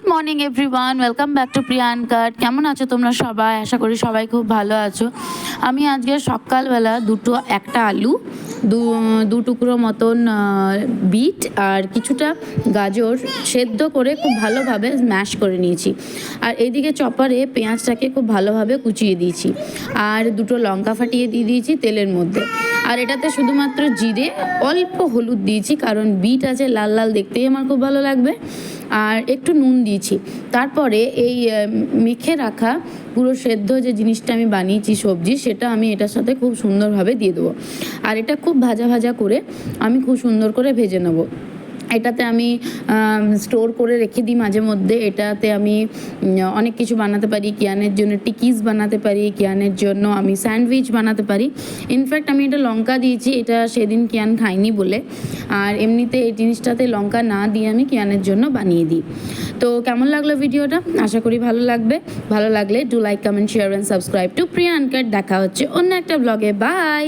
Good morning everyone welcome back to Priya uncut কেমন আছো তোমরা সবাই? আশা করি সবাই খুব ভালো আছো। আমি আজকে সকালবেলা দুটো, একটা আলু, দু দু টুকরো মতন বিট আর কিছুটা গাজর সেদ্ধ করে খুব ভালোভাবে ম্যাশ করে নিয়েছি। আর এইদিকে চপারে পেঁয়াজটাকে খুব ভালোভাবে কুচিয়ে দিয়েছি। আর দুটো লঙ্কা ফাটিয়ে দিয়ে দিয়েছি তেলের মধ্যে। আর এটাতে শুধুমাত্র জিরে অল্প হলুদ দিয়েছি, কারণ বিট আছে লাল লাল দেখতেই আমার খুব ভালো লাগবে। আর একটু নুন দিয়েছি। তারপরে এই মেখে রাখা পুরো সেদ্ধ যে জিনিসটা আমি বানিয়েছি সবজি, সেটা আমি এটার সাথে খুব সুন্দরভাবে দিয়ে দেবো। আর এটা খুব ভাজা ভাজা করে আমি খুব সুন্দর করে ভেজে নেব। এটাতে আমি স্টোর করে রেখে দিই মাঝে মধ্যে। এটাতে আমি অনেক কিছু বানাতে পারি। কিয়ানের জন্য টিকিস বানাতে পারি, কিয়ানের জন্য আমি স্যান্ডউইচ বানাতে পারি। ইনফ্যাক্ট আমি এটা লঙ্কা দিয়েছি, এটা সেদিন কিয়ান খাইনি বলে। আর এমনিতে এই জিনিসটাতে লঙ্কা না দিয়ে আমি কিয়ানের জন্য বানিয়ে দিই। তো কেমন লাগল ভিডিওটা? আশা করি ভালো লাগবে। ভালো লাগলে do like comment share and subscribe to Priya uncut দেখা হচ্ছে অন্য একটা ব্লগে বাই